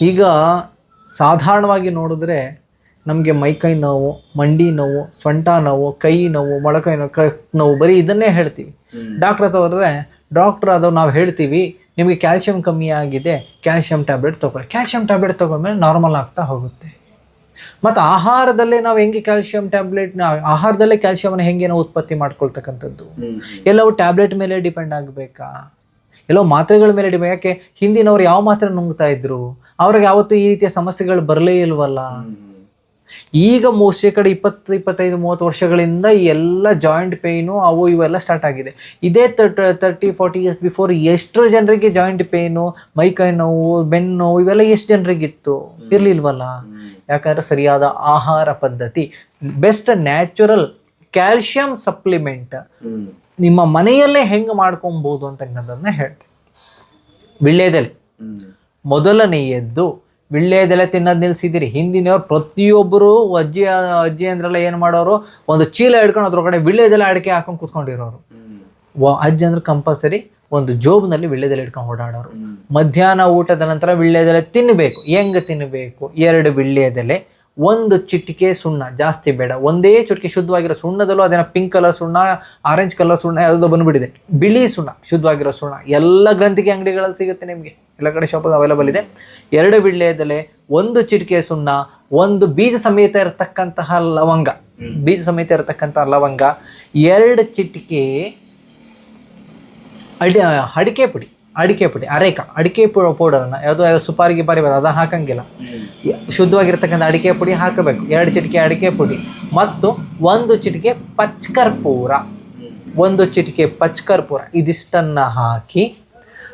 ಈಗ ಸಾಧಾರಣವಾಗಿ ನೋಡಿದ್ರೆ ನಮಗೆ ಮೈಕೈ ನೋವು ಮಂಡಿ ನೋವು ಸೊಂಟ ನೋವು ಕೈ ನೋವು ಮೊಳಕೈ ನೋವು ಕ ನೋವು ಬರೀ ಇದನ್ನೇ ಹೇಳ್ತೀವಿ. ಡಾಕ್ಟ್ರ್ ಹತ್ರ ಹೋದ್ರೆ ಡಾಕ್ಟ್ರ್ ಅದು ನಾವು ಹೇಳ್ತೀವಿ ನಿಮಗೆ ಕ್ಯಾಲ್ಶಿಯಂ ಕಮ್ಮಿ ಆಗಿದೆ ಕ್ಯಾಲ್ಶಿಯಂ ಟ್ಯಾಬ್ಲೆಟ್ ತೊಗೊಳ್ಳಿ. ಕ್ಯಾಲ್ಶಿಯಂ ಟ್ಯಾಬ್ಲೆಟ್ ತೊಗೊಂಡ್ಮೇಲೆ ನಾರ್ಮಲ್ ಆಗ್ತಾ ಹೋಗುತ್ತೆ. ಮತ್ತು ಆಹಾರದಲ್ಲೇ ನಾವು ಹೆಂಗೆ ಕ್ಯಾಲ್ಶಿಯಂ ಟ್ಯಾಬ್ಲೆಟ್ ಆಹಾರದಲ್ಲೇ ಕ್ಯಾಲ್ಶಿಯಮನ್ನು ಹೆಂಗೆ ನಾವು ಉತ್ಪತ್ತಿ ಮಾಡ್ಕೊಳ್ತಕ್ಕಂಥದ್ದು? ಎಲ್ಲವೂ ಟ್ಯಾಬ್ಲೆಟ್ ಮೇಲೆ ಡಿಪೆಂಡ್ ಆಗಬೇಕಾ? ಎಲ್ಲೋ ಮಾತ್ರೆಗಳ ಮೇಲೆ ಡಿಪೆಂಡ್ ಯಾಕೆ? ಹಿಂದಿನವ್ರು ಯಾವ ಮಾತ್ರೆ ನುಂಗ್ತಾ ಇದ್ರು? ಅವ್ರಿಗೆ ಯಾವತ್ತೂ ಈ ರೀತಿಯ ಸಮಸ್ಯೆಗಳು ಬರಲೇ ಇಲ್ವಲ್ಲ? ಈಗ ಮೋಸ್ಟ್ಲಿ ಕಡೆ ಇಪ್ಪತ್ತು ಇಪ್ಪತ್ತೈದು ಮೂವತ್ತು ವರ್ಷಗಳಿಂದ ಈ ಎಲ್ಲ ಜಾಯಿಂಟ್ ಪೇಯ್ನು ಅವು ಇವೆಲ್ಲ ಸ್ಟಾರ್ಟ್ ಆಗಿದೆ. ಇದೇ thirty thirty forty years before ಎಷ್ಟು ಜನರಿಗೆ ಜಾಯಿಂಟ್ ಪೇಯ್ನು ಮೈಕೈ ನೋವು ಬೆನ್ನು ನೋವು ಇವೆಲ್ಲ ಎಷ್ಟು ಜನರಿಗಿತ್ತು? ಇರಲಿಲ್ವಲ್ಲ? ಯಾಕಂದ್ರೆ ಸರಿಯಾದ ಆಹಾರ ಪದ್ಧತಿ. ಬೆಸ್ಟ್ ನ್ಯಾಚುರಲ್ ಕ್ಯಾಲ್ಶಿಯಂ ಸಪ್ಲಿಮೆಂಟ್ ನಿಮ್ಮ ಮನೆಯಲ್ಲೇ ಹೆಂಗೆ ಮಾಡ್ಕೊಬೋದು ಅಂತಕ್ಕಂಥದ್ದನ್ನ ಹೇಳ್ತೀನಿ. ವಿಳ್ಳೆದೆಲೆ ಮೊದಲನೆಯದ್ದು ವಿಳ್ಳೆದೆಲೆ ತಿನ್ನೋದು ನಿಲ್ಸಿದ್ದೀರಿ. ಹಿಂದಿನವ್ರು ಪ್ರತಿಯೊಬ್ಬರು ಅಜ್ಜಿ ಅಜ್ಜಿ ಅಂದ್ರೆಲ್ಲ ಏನು ಮಾಡೋರು? ಒಂದು ಚೀಲ ಹಿಡ್ಕೊಂಡು ಅದ್ರೊಳಗಡೆ ವಿಳ್ಳೆದೆಲೆ ಅಡಿಕೆ ಹಾಕೊಂಡು ಕೂತ್ಕೊಂಡಿರೋರು. ಅಜ್ಜಿ ಅಂದ್ರೆ ಕಂಪಲ್ಸರಿ ಒಂದು ಜೋಬ್ನಲ್ಲಿ ವಿಳ್ಳೆದೆಲೆ ಹಿಡ್ಕೊಂಡು ಓಡಾಡೋರು. ಮಧ್ಯಾಹ್ನ ಊಟದ ನಂತರ ವಿಳ್ಳೆದೆಲೆ ತಿನ್ನಬೇಕು ಹೆಂಗೆ ತಿನ್ನಬೇಕು ಎರಡು ವಿಳ್ಯೆದೆಲೆ. ಒಂದು ಚಿಟಿಕೆ ಸುಣ್ಣ ಜಾಸ್ತಿ ಬೇಡ. ಒಂದೇ ಚುಟಿಕೆ ಶುದ್ಧವಾಗಿರೋ ಸುಣ್ಣದಲ್ಲೂ ಅದೇನೋ ಪಿಂಕ್ ಕಲರ್ ಸುಣ್ಣ ಆರೆಂಜ್ ಕಲರ್ ಸುಣ್ಣ ಯಾವುದೋ ಬಂದುಬಿಟ್ಟಿದೆ. ಬಿಳಿ ಸುಣ್ಣ ಶುದ್ಧವಾಗಿರೋ ಸುಣ್ಣ. ಎಲ್ಲ ಗ್ರಂಥಿಕೆ ಅಂಗಡಿಗಳಲ್ಲಿ ಸಿಗುತ್ತೆ ನಿಮಗೆ. ಎಲ್ಲ ಕಡೆ ಶಾಪಲ್ಲಿ ಅವೈಲಬಲ್ ಇದೆ. ಎರಡು ವಿಳ್ಯೆದೆಲೆ ಒಂದು ಚಿಟಿಕೆ ಸುಣ್ಣ ಒಂದು ಬೀಜ ಸಮೇತ ಇರತಕ್ಕಂತಹ ಲವಂಗ. ಬೀಜ ಸಮೇತ ಇರತಕ್ಕಂತಹ ಲವಂಗ ಎರಡು ಚಿಟಿಕೆ ಅಡಿ ಅಡಿಕೆ ಪುಡಿ ಅಡಿಕೆ ಪುಡಿ ಅರೇಕ ಅಡಿಕೆ ಪೌಡರನ್ನು. ಯಾವುದೋ ಯಾವುದೋ ಸುಪಾರಿ ಗಿಪಾರಿ ಬರೋದು ಅದು ಹಾಕಂಗಿಲ್ಲ. ಶುದ್ಧವಾಗಿರ್ತಕ್ಕಂಥ ಅಡಿಕೆ ಪುಡಿ ಹಾಕಬೇಕು. ಎರಡು ಚಿಟಿಕೆ ಅಡಿಕೆ ಪುಡಿ ಮತ್ತು ಒಂದು ಚಿಟಿಕೆ ಪಚ್ಕರ್ಪೂರ. ಒಂದು ಚಿಟಿಕೆ ಪಚ್ಕರ್ಪೂರ. ಇದಿಷ್ಟನ್ನು ಹಾಕಿ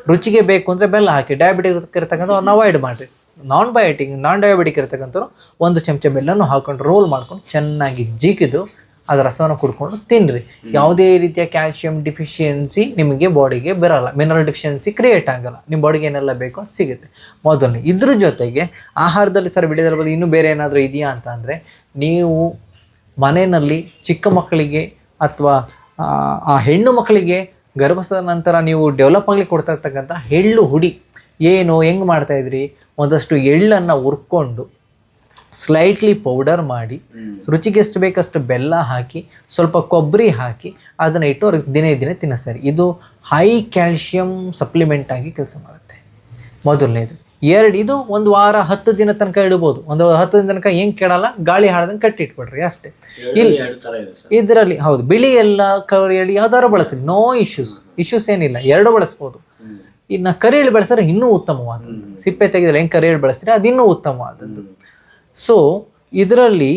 ರುಚಿಗೆ ಬೇಕು ಅಂದರೆ ಬೆಲ್ಲ ಹಾಕಿ. ಡಯಾಬಿಟಿಕ್ ಇರ್ತಕ್ಕಂಥ ಅವಾಯ್ಡ್ ಮಾಡಿರಿ. ನಾನ್ ಬಯೋಟಿಕ್ ನಾನ್ ಡಯಾಬಿಟಿಕ್ ಇರ್ತಕ್ಕಂಥವ್ರು ಒಂದು ಚಮಚ ಬೆಲ್ಲನೂ ಹಾಕೊಂಡು ರೋಲ್ ಮಾಡ್ಕೊಂಡು ಚೆನ್ನಾಗಿ ಜಿಗಿದು ಅದರ ರಸವನ್ನು ಕುಡ್ಕೊಂಡು ತಿನ್ನಿರಿ ಯಾವುದೇ ರೀತಿಯ ಕ್ಯಾಲ್ಶಿಯಂ ಡಿಫಿಷಿಯನ್ಸಿ ನಿಮಗೆ ಬಾಡಿಗೆ ಬರಲ್ಲ. ಮಿನರಲ್ ಡಿಫಿಷಿಯನ್ಸಿ ಕ್ರಿಯೇಟ್ ಆಗಲ್ಲ. ನಿಮ್ಮ ಬಾಡಿಗೆ ಏನೆಲ್ಲ ಬೇಕೋ ಸಿಗುತ್ತೆ. ಮೊದಲನೇ ಇದ್ರ ಜೊತೆಗೆ ಆಹಾರದಲ್ಲಿ ಸರ್ ವಿಡಿಯೋದಲ್ಲಿ ಇನ್ನೂ ಬೇರೆ ಏನಾದರೂ ಇದೆಯಾ ಅಂತ ಅಂದರೆ ನೀವು ಮನೆಯಲ್ಲಿ ಚಿಕ್ಕ ಮಕ್ಕಳಿಗೆ ಅಥವಾ ಆ ಹೆಣ್ಣು ಮಕ್ಕಳಿಗೆ ಗರ್ಭಸ್ಥದ ನಂತರ ನೀವು ಡೆವಲಪ್ ಆಗಲಿ ಕೊಡ್ತಾ ಇರ್ತಕ್ಕಂಥ ಎಳ್ಳು ಹುಡಿ. ಏನು ಹೆಂಗೆ ಮಾಡ್ತಾಯಿದ್ರಿ ಒಂದಷ್ಟು ಎಳ್ಳನ್ನು ಹುರ್ಕೊಂಡು ಸ್ಲೈಟ್ಲಿ ಪೌಡರ್ ಮಾಡಿ ರುಚಿಗೆ ಎಷ್ಟು ಬೇಕಷ್ಟು ಬೆಲ್ಲ ಹಾಕಿ ಸ್ವಲ್ಪ ಕೊಬ್ಬರಿ ಹಾಕಿ ಅದನ್ನು ಇಟ್ಟು ಅವ್ರಿಗೆ ದಿನೇ ದಿನೇ ತಿನ್ನಿಸ್ತಾರೆ. ಇದು ಹೈ ಕ್ಯಾಲ್ಶಿಯಂ ಸಪ್ಲಿಮೆಂಟ್ ಆಗಿ ಕೆಲಸ ಮಾಡುತ್ತೆ. ಮೊದಲನೇದು. ಎರಡು ಇದು ಒಂದು ವಾರ ಹತ್ತು ದಿನ ತನಕ ಇಡ್ಬೋದು. ಒಂದು ಹತ್ತು ದಿನ ತನಕ ಏನು ಕೆಡಲ್ಲ ಗಾಳಿ ಹಾಡ್ದಂಗೆ ಕಟ್ಟಿಟ್ಬಿಡ್ರಿ ಅಷ್ಟೇ. ಇಲ್ಲಿ ಇದರಲ್ಲಿ ಹೌದು ಬಿಳಿ ಎಲ್ಲ ಕರಿ ಹೇಳಿ ಯಾವ್ದಾರು ಬಳಸಿ ನೋ ಇಶ್ಯೂಸ್ ಇಶ್ಯೂಸ್ ಏನಿಲ್ಲ ಎರಡು ಬಳಸ್ಬೋದು. ಇನ್ನು ಕರಿಯಲ್ಲಿ ಬೆಳೆಸಿದ್ರೆ ಇನ್ನೂ ಉತ್ತಮವಾದದ್ದು. ಸಿಪ್ಪೆ ತೆಗೆದ್ರೆ ಹೆಂಗೆ ಕರಿಯಲ್ಲಿ ಬೆಳೆಸಿದ್ರೆ ಅದು ಇನ್ನೂ ಉತ್ತಮವಾದದ್ದು. ಸೊ ಇದರಲ್ಲಿ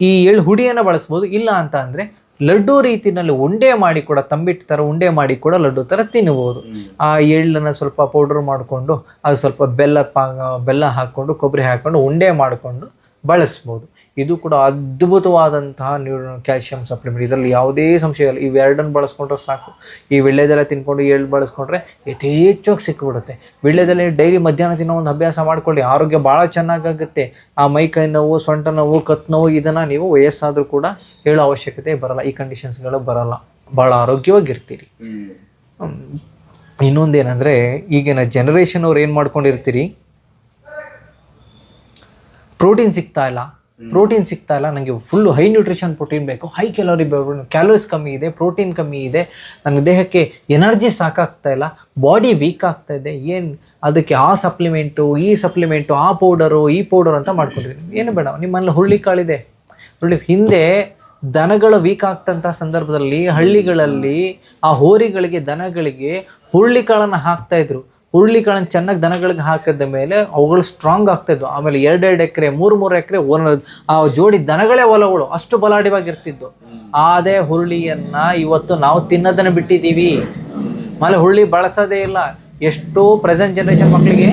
ಈ ಎಳ್ಳು ಹುಡಿಯನ್ನು ಬಳಸ್ಬೋದು. ಇಲ್ಲ ಅಂತ ಅಂದರೆ ಲಡ್ಡು ರೀತಿಯಲ್ಲಿ ಉಂಡೆ ಮಾಡಿ ಕೂಡ ತಂಬಿಟ್ಟು ಥರ ಉಂಡೆ ಮಾಡಿ ಕೂಡ ಲಡ್ಡು ಥರ ತಿನ್ನಬಹುದು ಆ ಎಳ್ಳನ್ನು ಸ್ವಲ್ಪ ಪೌಡ್ರ್ ಮಾಡಿಕೊಂಡು ಅದು ಸ್ವಲ್ಪ ಬೆಲ್ಲ ಪಾ ಬೆಲ್ಲ ಹಾಕ್ಕೊಂಡು ಕೊಬ್ಬರಿ ಹಾಕ್ಕೊಂಡು ಉಂಡೆ ಮಾಡಿಕೊಂಡು ಬಳಸ್ಬೋದು. ಇದು ಕೂಡ ಅದ್ಭುತವಾದಂತಹ ನ್ಯೂರೋ ಕ್ಯಾಲ್ಶಿಯಂ ಸಪ್ಲಿಮೆಂಟ್ ಇದರಲ್ಲಿ ಯಾವುದೇ ಸಂಶಯ ಇಲ್ಲ. ಇವೆರಡನ್ನು ಬಳಸ್ಕೊಂಡ್ರೆ ಸಾಕು. ಈ ವಿಳ್ಯದೆಲೆ ತಿನ್ಕೊಂಡು ಎಳ್ಳು ಬಳಸ್ಕೊಂಡ್ರೆ ಯಥೇಚ್ಛವಾಗಿ ಸಿಕ್ಕಿಬಿಡುತ್ತೆ ವಿಳ್ಯದೆಲೆ ಡೈಲಿ ಮಧ್ಯಾಹ್ನ ತಿನ್ನೋ ಒಂದು ಅಭ್ಯಾಸ ಮಾಡ್ಕೊಳ್ಳಿ. ಆರೋಗ್ಯ ಭಾಳ ಚೆನ್ನಾಗಾಗುತ್ತೆ ಆ ಮೈ ಕೈ ನೋವು, ಸೊಂಟ ನೋವು, ಕತ್ ನೋವು, ಇದನ್ನು ನೀವು ವಯಸ್ಸಾದರೂ ಕೂಡ ಹೇಳೋ ಅವಶ್ಯಕತೆ ಬರಲ್ಲ. ಈ ಕಂಡೀಷನ್ಸ್ಗಳು ಬರಲ್ಲ. ಭಾಳ ಆರೋಗ್ಯವಾಗಿರ್ತೀರಿ. ಇನ್ನೊಂದೇನೆಂದರೆ ಈಗಿನ ಜನ್ರೇಷನ್ ಅವ್ರು ಏನು ಮಾಡ್ಕೊಂಡಿರ್ತೀರಿ? ಪ್ರೋಟೀನ್ ಸಿಗ್ತಾ ಇಲ್ಲ. ಪ್ರೋಟೀನ್ ಸಿಗ್ತಾ ಇಲ್ಲ. ನನಗೆ ಫುಲ್ಲು ಹೈ ನ್ಯೂಟ್ರಿಷನ್ ಪ್ರೋಟೀನ್ ಬೇಕು. ಹೈ ಕ್ಯಾಲೋರಿ ಕ್ಯಾಲೋರಿಸ್ ಕಮ್ಮಿ ಇದೆ ಪ್ರೋಟೀನ್ ಕಮ್ಮಿ ಇದೆ. ನನ್ನ ದೇಹಕ್ಕೆ ಎನರ್ಜಿ ಸಾಕಾಗ್ತಾ ಇಲ್ಲ. ಬಾಡಿ ವೀಕ್ ಆಗ್ತಾ ಇದೆ. ಏನು ಅದಕ್ಕೆ ಆ ಸಪ್ಲಿಮೆಂಟು ಈ ಸಪ್ಲಿಮೆಂಟು ಆ ಪೌಡರು ಈ ಪೌಡರ್ ಅಂತ ಮಾಡ್ಕೊಂಡಿದ್ದೀನಿ. ಏನು ಬೇಡ. ನಿಮ್ಮಲ್ಲಿ ಹುಳ್ಳಿ ಕಾಳಿದೆ. ಹುಳ್ಳಿ ಹಿಂದೆ ದನಗಳು ವೀಕ್ ಆಗ್ತಂಥ ಸಂದರ್ಭದಲ್ಲಿ ಹಳ್ಳಿಗಳಲ್ಲಿ ಆ ಹೋರಿಗಳಿಗೆ, ದನಗಳಿಗೆ ಹುರುಳಿ ಕಾಳನ್ನು ಹಾಕ್ತಾ ಇದ್ರು ಹುರುಳಿ ಕಾಳನ್ನು ಚೆನ್ನಾಗಿ ದನಗಳಿಗೆ ಹಾಕಿದ ಮೇಲೆ ಅವುಗಳು ಸ್ಟ್ರಾಂಗ್ ಆಗ್ತಿದ್ವು ಆಮೇಲೆ ಎರಡೆರಡು ಎಕರೆ, ಮೂರು ಮೂರು ಎಕರೆ ಆ ಜೋಡಿ ದನಗಳೇ ಹೊಲಗಳು, ಅಷ್ಟು ಬಲಾಢ್ಯವಾಗಿರ್ತಿದ್ವು. ಅದೇ ಹುರುಳಿಯನ್ನ ಇವತ್ತು ನಾವು ತಿನ್ನೋದನ್ನು ಬಿಟ್ಟಿದ್ದೀವಿ. ಆಮೇಲೆ ಹುರುಳಿ ಬಳಸೋದೇ ಇಲ್ಲ. ಎಷ್ಟೋ ಪ್ರೆಸೆಂಟ್ ಜನರೇಷನ್ ಮಕ್ಕಳಿಗೆ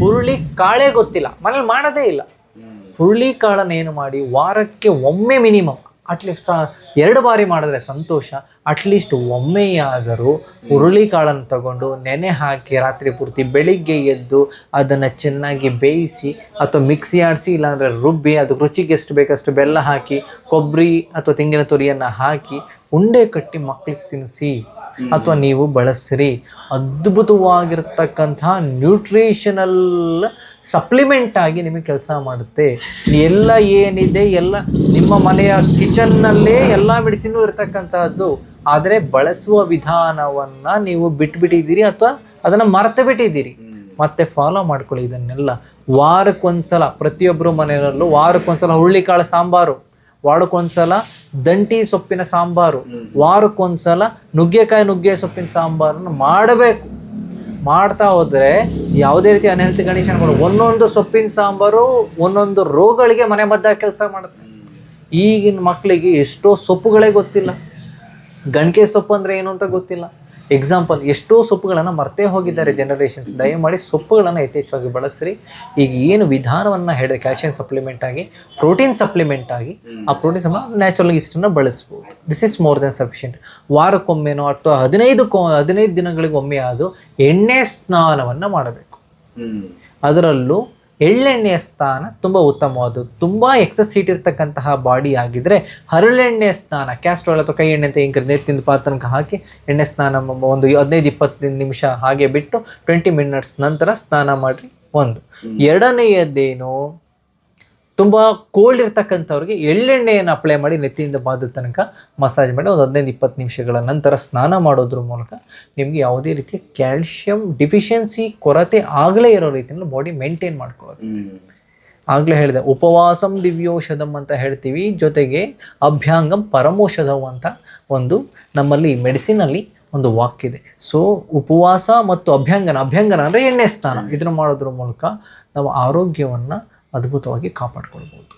ಹುರುಳಿ ಕಾಳೇ ಗೊತ್ತಿಲ್ಲ. ಮನೇಲಿ ಮಾಡೋದೇ ಇಲ್ಲ. ಹುರುಳಿ ಕಾಳನ್ನು ಏನು ಮಾಡಿ ವಾರಕ್ಕೆ ಒಮ್ಮೆ ಮಿನಿಮಮ್ ಅಟ್ಲೀಸ್ಟ್ ಎರಡು ಬಾರಿ ಮಾಡಿದ್ರೆ ಸಂತೋಷ. ಅಟ್ಲೀಸ್ಟ್ ಒಮ್ಮೆಯಾದರೂ ಹುರುಳಿ ಕಾಳನ್ನು ತಗೊಂಡು ನೆನೆ ಹಾಕಿ ರಾತ್ರಿ ಪೂರ್ತಿ ಬೆಳಿಗ್ಗೆ ಎದ್ದು ಅದನ್ನು ಚೆನ್ನಾಗಿ ಬೇಯಿಸಿ ಅಥವಾ ಮಿಕ್ಸಿ ಆಡಿಸಿ ಇಲ್ಲಾಂದರೆ ರುಬ್ಬಿ ಅದು ರುಚಿಗೆ ಎಷ್ಟು ಬೇಕಷ್ಟು ಬೆಲ್ಲ ಹಾಕಿ, ಕೊಬ್ಬರಿ ಅಥವಾ ತೆಂಗಿನ ತುರಿಯನ್ನು ಹಾಕಿ ಉಂಡೆ ಕಟ್ಟಿ ಮಕ್ಕಳಿಗೆ ತಿನ್ನಿಸಿ. ಅಥವಾ ನೀವು ಬಳಸ್ರಿ. ಅದ್ಭುತವಾಗಿರ್ತಕ್ಕಂತಹ ನ್ಯೂಟ್ರಿಷನಲ್ ಸಪ್ಲಿಮೆಂಟ್ ಆಗಿ ನಿಮಗೆ ಕೆಲಸ ಮಾಡುತ್ತೆ. ಎಲ್ಲ ಏನಿದೆ ಎಲ್ಲ ನಿಮ್ಮ ಮನೆಯ ಕಿಚನ್ನಲ್ಲೇ ಎಲ್ಲ ಮೆಡಿಸಿನ್ ಇರ್ತಕ್ಕಂತಹದ್ದು. ಆದರೆ ಬಳಸುವ ವಿಧಾನವನ್ನ ನೀವು ಬಿಟ್ಬಿಟ್ಟಿದ್ದೀರಿ ಅಥವಾ ಅದನ್ನ ಮರೆತು ಬಿಟ್ಟಿದ್ದೀರಿ. ಮತ್ತೆ ಫಾಲೋ ಮಾಡ್ಕೊಳ್ಳಿ ಇದನ್ನೆಲ್ಲ. ವಾರಕ್ಕೊಂದ್ಸಲ ಪ್ರತಿಯೊಬ್ಬರು ಮನೆಯಲ್ಲೂ ವಾರಕ್ಕೊಂದ್ಸಲ ಹುರುಳಿಕಾಳು ಸಾಂಬಾರು. ವಾರಕ್ಕೊಂದ್ಸಲ ದಂಟಿ ಸೊಪ್ಪಿನ ಸಾಂಬಾರು ವಾರಕ್ಕೊಂದ್ಸಲ ನುಗ್ಗೆಕಾಯಿ ನುಗ್ಗೆ ಸೊಪ್ಪಿನ ಸಾಂಬಾರನ್ನು ಮಾಡಬೇಕು. ಮಾಡ್ತಾ ಹೋದರೆ ಯಾವುದೇ ರೀತಿ ಅನಹೆಲ್ತಿ ಕಂಡೀಷನ್ಗಳು ಒಂದೊಂದು ಸೊಪ್ಪಿನ ಸಾಂಬಾರು ಒಂದೊಂದು ರೋಗಗಳಿಗೆ ಮನೆ ಮದ್ದಾಗಿ ಕೆಲಸ ಮಾಡುತ್ತೆ. ಈಗಿನ ಮಕ್ಕಳಿಗೆ ಎಷ್ಟೋ ಸೊಪ್ಪುಗಳೇ ಗೊತ್ತಿಲ್ಲ. ಗಣಿಕೆ ಸೊಪ್ಪು ಅಂದ್ರೆ ಏನು ಅಂತ ಗೊತ್ತಿಲ್ಲ. ಎಕ್ಸಾಂಪಲ್ ಎಷ್ಟೋ ಸೊಪ್ಪುಗಳನ್ನು ಮರ್ತೇ ಹೋಗಿದ್ದಾರೆ ಜನರೇಷನ್ಸ್ ದಯಮಾಡಿ ಸೊಪ್ಪುಗಳನ್ನು ಯಥೇಚ್ಛವಾಗಿ ಬಳಸ್ರಿ. ಈಗ ಏನು ವಿಧಾನವನ್ನು ಹೇಳಿದೆ ಕ್ಯಾಲ್ಶಿಯಂ ಸಪ್ಲಿಮೆಂಟ್ ಆಗಿ ಪ್ರೋಟೀನ್ ಸಪ್ಲಿಮೆಂಟ್ ಆಗಿ ಆ ಪ್ರೋಟೀನ್ ಸಮ ನ್ಯಾಚುರಲ್ ಇಷ್ಟನ್ನು ಬಳಸ್ಬೋದು. This is more than sufficient ವಾರಕ್ಕೊಮ್ಮೆನೋ ಅಥವಾ ಹದಿನೈದು ಕೊ ಹದಿನೈದು ದಿನಗಳಿಗೊಮ್ಮೆ ಆದರೂ ಅದು ಎಣ್ಣೆ ಸ್ನಾನವನ್ನು ಮಾಡಬೇಕು. ಅದರಲ್ಲೂ ಎಳ್ಳೆಣ್ಣೆಯ ಸ್ನಾನ ತುಂಬ ಉತ್ತಮವಾದದ್ದು. ತುಂಬ ಎಕ್ಸಸ್ ಹೀಟ್ ಇರ್ತಕ್ಕಂತಹ ಬಾಡಿ ಆಗಿದ್ರೆ ಹರಳೆಣ್ಣೆಯ ಸ್ನಾನ ಕ್ಯಾಸ್ಟ್ರಾಲ್ ಅಥವಾ ಕೈ ಎಣ್ಣೆ ಅಂತ ಹಿಂಗೆ ನೆತ್ತಿಂದ ಪಾತ್ರಕ್ಕೆ ಹಾಕಿ ಎಣ್ಣೆ ಸ್ನಾನ ಒಂದು ಹದಿನೈದು ಇಪ್ಪತ್ತು ನಿಮಿಷ ಹಾಗೆ ಬಿಟ್ಟು ಟ್ವೆಂಟಿ ಮಿನಿಟ್ಸ್ ನಂತರ ಸ್ನಾನ ಮಾಡಿ ಒಂದು. ಎರಡನೆಯದ್ದೇನು ತುಂಬ ಕೋಲ್ಡ್ ಇರ್ತಕ್ಕಂಥವ್ರಿಗೆ ಎಳ್ಳೆಣ್ಣೆಯನ್ನು ಅಪ್ಲೈ ಮಾಡಿ ನೆತ್ತಿಯಿಂದ ಬಾದ ತನಕ ಮಸಾಜ್ ಮಾಡಿ ಒಂದು ಹದಿನೈದು ಇಪ್ಪತ್ತು ನಿಮಿಷಗಳ ನಂತರ ಸ್ನಾನ ಮಾಡೋದ್ರ ಮೂಲಕ ನಿಮಗೆ ಯಾವುದೇ ರೀತಿಯ ಕ್ಯಾಲ್ಶಿಯಂ ಡಿಫಿಷಿಯನ್ಸಿ ಕೊರತೆ ಆಗಲೇ ಇರೋ ರೀತಿಯಲ್ಲಿ ಬಾಡಿ ಮೇಂಟೈನ್ ಮಾಡ್ಕೊಳ್ಳೋದು. ಆಗಲೇ ಹೇಳಿದೆ ಉಪವಾಸಂ ದಿವ್ಯೋಷಧಂ ಅಂತ ಹೇಳ್ತೀವಿ. ಜೊತೆಗೆ ಅಭ್ಯಾಂಗಂ ಪರಮೋಷಧಂ ಅಂತ ಒಂದು ನಮ್ಮಲ್ಲಿ ಮೆಡಿಸಿನಲ್ಲಿ ಒಂದು ವಾಕ್ಯಿದೆ ಸೊ ಉಪವಾಸ ಮತ್ತು ಅಭ್ಯಂಗನ ಅಭ್ಯಂಗನ ಅಂದರೆ ಎಣ್ಣೆ ಸ್ನಾನ. ಇದನ್ನು ಮಾಡೋದ್ರ ಮೂಲಕ ನಾವು ಆರೋಗ್ಯವನ್ನು ಅದ್ಭುತವಾಗಿ ಕಾಪಾಡ್ಕೊಳ್ಬೋದು.